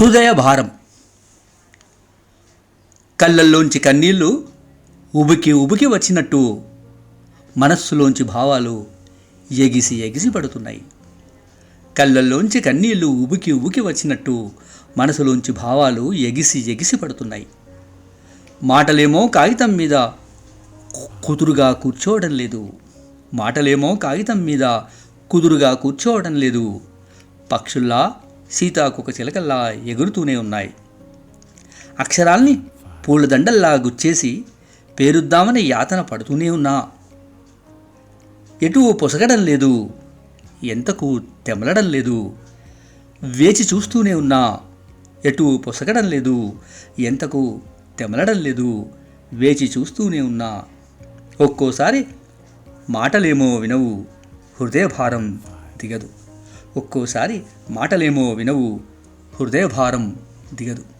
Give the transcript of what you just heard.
హృదయ భారం కళ్ళల్లోంచి కన్నీళ్ళు ఉబికి ఉబికి వచ్చినట్టు మనస్సులోంచి భావాలు ఎగిసి ఎగిసి పడుతున్నాయి. కళ్ళల్లోంచి కన్నీళ్ళు ఉబికి ఉబికి వచ్చినట్టు మనసులోంచి భావాలు ఎగిసి ఎగిసి పడుతున్నాయి. మాటలేమో కాగితం మీద కుదురుగా కూర్చోవడం లేదు. మాటలేమో కాగితం మీద కుదురుగా కూర్చోవడం లేదు. పక్షుల్లా సీతాకొక చిలకల్లా ఎగురుతూనే ఉన్నాయి. అక్షరాల్ని పూలదండల్లా గుచ్చేసి పేరుద్దామని యాతన పడుతూనే ఉన్నా. ఎటూ పొసగడం లేదు ఎంతకు తెమలడం లేదు వేచి చూస్తూనే ఉన్నా. ఎటూ పొసగడం లేదు ఎంతకు తెమలడం లేదు వేచి చూస్తూనే ఉన్నా. ఒక్కోసారి మాటలేమో వినవు హృదయభారం దిగదు. ఒక్కోసారి మాటలేమో వినవు. హృదయభారం దిగదు.